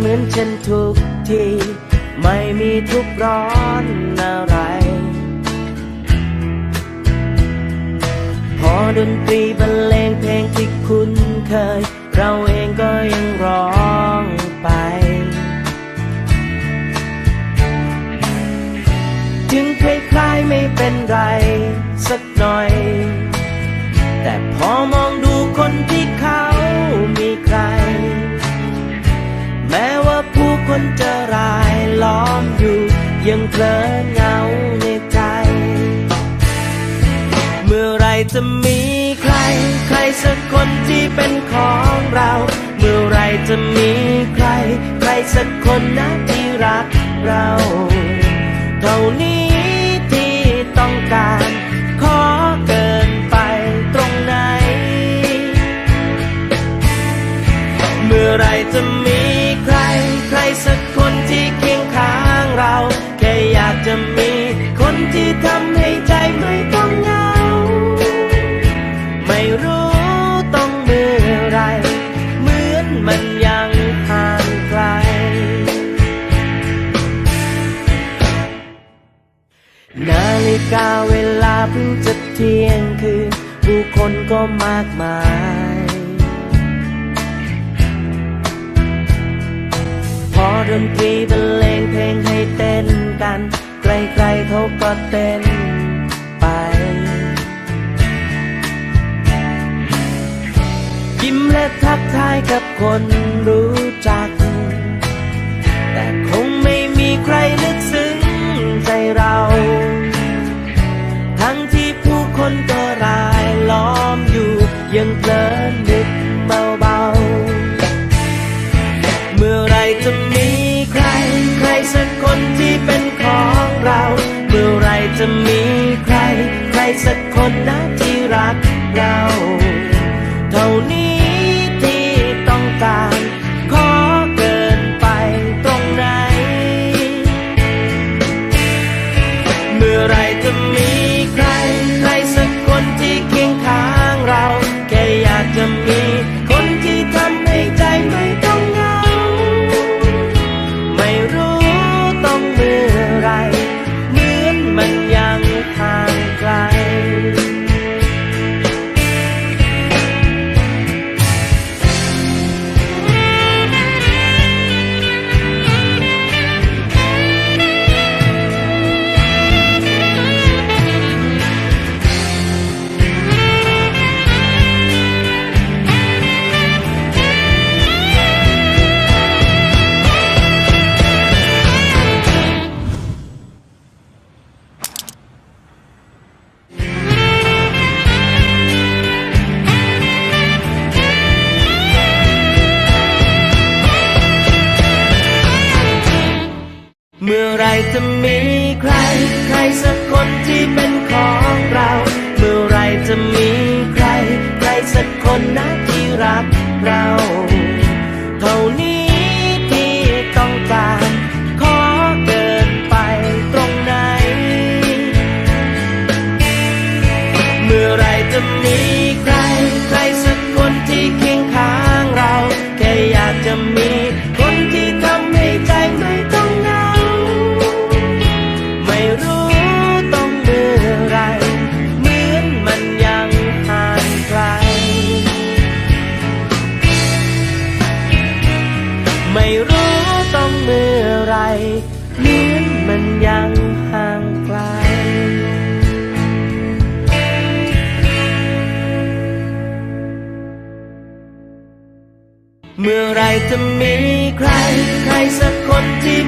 เหมือนฉันทุกที ไม่มีทุกร้อนอะไร พอดนตรีบรรเลงเพลงที่คุ้นเคย เราเองก็ยังร้องไป ถึงคล้ายๆไม่เป็นไร สัก จะมีใคร ใครสักคนที่เป็นของเรา เมื่อไรจะมีใคร ใครสักคนนะที่รักเราเท่านี้ที่ต้องการ ขอเกินไปตรงไหน เมื่อไรจะมีใคร ใครสักคนที่เคียงข้างเรา แค่อยากจะมี กาเวลาเพิ่งจะเที่ยงคืนผู้คนก็มากมาย พอดนตรีบรรเลงเพลงให้เต้นกัน ใครๆเขาก็เต้นไป ยิ้มและทักทายกับคนรู้ คนก็รายล้อมอยู่ ยังเพลินนึกเบาๆ เมื่อไรจะมีใคร ใครสักคนที่เป็นของเรา เมื่อไรจะมีใคร ใครสักคนนะที่รักเรา จะมีใคร ใครสักคนที่เป็นของเรา เมื่อไรจะมีใคร ใครสักคนนะที่รักเรา ไม่รู้ต้องเมื่อไรเหมือนมันยังห่างไกล เมื่อไรจะมีใคร ใครสักคนที่